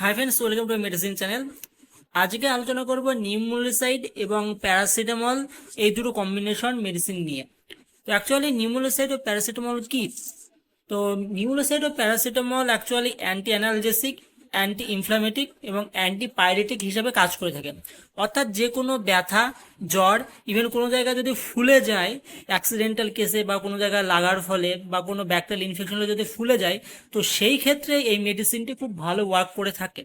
Hi friends welcome to medicine channel আজকে আলোচনা করব নিউমোলিসাইড এবং প্যারাসিটামল, এই দুটো কম্বিনেশন মেডিসিন নিয়ে। তো অ্যাকচুয়ালি নিউমোলিসাইড ও প্যারাসিটামল কি? তো নিউমোলিসাইড ও paracetamol actually anti analgesic anti inflammatory এবং অ্যান্টি পাইরেটিক হিসাবে কাজ করে থাকে। অর্থাৎ যে কোনো ব্যথা, জ্বর ইভেন কোনো জায়গায় যদি ফুলে যায় অ্যাক্সিডেন্টাল কেসে বা কোনো জায়গায় লাগার ফলে বা কোনো ব্যাকটেরিয়াল ইনফেকশন হলে যদি ফুলে যায়, তো সেই ক্ষেত্রে এই মেডিসিনটি খুব ভালো ওয়ার্ক করে থাকে।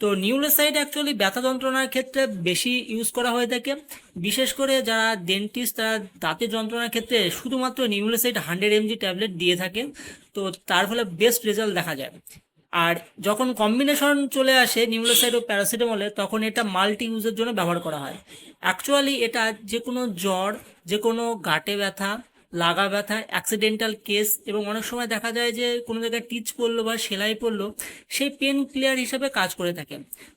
তো নিউরোসাইড অ্যাকচুয়ালি ব্যথা যন্ত্রণার ক্ষেত্রে বেশি ইউজ করা হয়ে থাকে। বিশেষ করে যারা ডেন্টিস্ট তারা দাঁতের যন্ত্রণার ক্ষেত্রে শুধুমাত্র নিউরোসাইড হান্ড্রেড এমজি ট্যাবলেট দিয়ে থাকেন তো তার ফলে বেস্ট রেজাল্ট দেখা যায়। আর যখন কম্বিনেশন চলে আসে নিউরোসাইড ও প্যারাসিটামলে, তখন এটা মাল্টি ইউজের জন্য ব্যবহার করা হয়। অ্যাকচুয়ালি এটা যে কোনো জ্বর যে কোনো গাঁটে ব্যথা, লাগা ব্যথা অ্যাক্সিডেন্টাল কেস এবং অনেক সময় দেখা যায় যে কোনো জায়গায় টিচ পড়ল বা সেলাই পড়ল, সেই পেন ক্লিয়ার হিসেবে কাজ করে থাকে।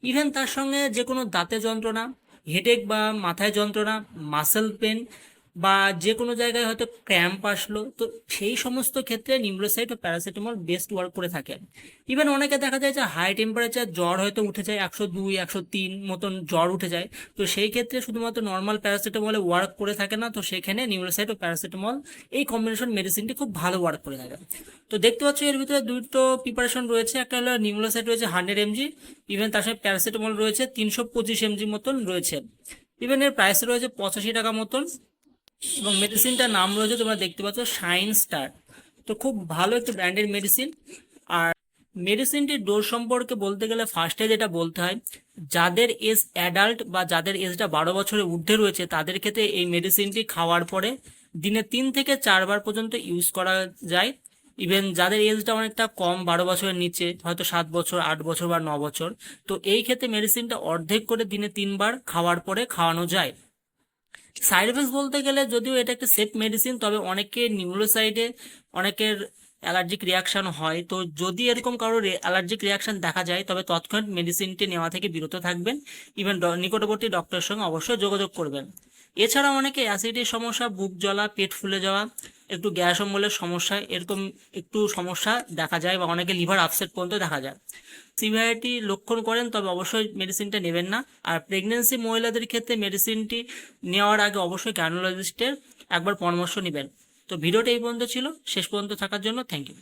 ইভেন তার সঙ্গে যে কোনো দাঁতে যন্ত্রণা হেডেক বা মাথায় যন্ত্রণা মাসেল পেন বা যে কোনো জায়গায় হয়তো ক্র্যাম্প আসলো, তো সেই সমস্ত ক্ষেত্রে নিউরোসাইড ও প্যারাসিটামল বেস্ট ওয়ার্ক করে থাকে ইভেন অনেকে দেখা যায় যে হাই টেম্পারেচার জ্বর হয়তো উঠে যায়, একশো দুই, একশো তিন মতন জ্বর উঠে যায়। তো সেই ক্ষেত্রে শুধুমাত্র নর্মাল প্যারাসিটামলে ওয়ার্ক করে থাকে না, তো সেখানে নিউরোসাইড ও প্যারাসিটামল এই কম্বিনেশন মেডিসিনটি খুব ভালো ওয়ার্ক করে থাকে। তো দেখতে পাচ্ছ এর ভিতরে দুটো প্রিপারেশন রয়েছে, একটা হলো নিউরোসাইড রয়েছে হান্ড্রেড এমজি ইভেন তার সাথে প্যারাসিটামল রয়েছে তিনশো পঁচিশ এমজি মতন রয়েছে। ইভেন এর প্রাইস রয়েছে পঁচাশি টাকা মতন। এবং মেডিসিনটার নাম রয়েছে, তোমরা দেখতে পাচ্ছ শাইন স্টার তো খুব ভালো একটি ব্র্যান্ডের মেডিসিন আর মেডিসিনটির ডোজ সম্পর্কে বলতে গেলে ফার্স্টে যেটা বলতে হয়, যাদের এজ অ্যাডাল্ট বা যাদের এজটা বারো বছরের ঊর্ধ্বে রয়েছে, তাদের ক্ষেত্রে এই মেডিসিনটি খাওয়ার পরে দিনে তিন থেকে চারবার পর্যন্ত ইউজ করা যায়। ইভেন যাদের এজটা অনেকটা কম, বারো বছরের নিচে, হয়তো সাত বছর, আট বছর বা ন বছর, তো এই ক্ষেত্রে মেডিসিনটা অর্ধেক করে দিনে তিনবার খাওয়ার পরে খাওয়ানো যায়। সাইড এফেক্ট বলতে গেলে যদিও এটা একটা সেফ মেডিসিন তবে অনেকে নিউরোসাইডে অনেকের অ্যালার্জিক রিয়াকশন হয়। তো যদি এরকম কারোর অ্যালার্জিক রিয়াকশন দেখা যায়, তবে তৎক্ষণাৎ মেডিসিনটি নেওয়া থেকে বিরত থাকবেন। ইভেন নিকটবর্তী ডক্টরের সঙ্গে অবশ্যই যোগাযোগ করবেন। এছাড়া অনেকে অ্যাসিডের সমস্যা, বুক জ্বলা, পেট ফুলে যাওয়া একটু গ্যাস অম্বলের সমস্যা, এরকম একটু সমস্যা দেখা যায় বা অনেকে লিভার আপসেট পর্যন্ত দেখা যায়। সিভিআইটি লক্ষণ করেন, তবে অবশ্যই মেডিসিনটা নেবেন না। আর প্রেগনেন্সি মহিলাদের ক্ষেত্রে মেডিসিনটি নেওয়ার আগে অবশ্যই গ্যানোলজিস্টের একবার পরামর্শ নেবেন। তো ভিডিওটা এই পর্যন্ত ছিল, শেষ পর্যন্ত থাকার জন্য থ্যাংক ইউ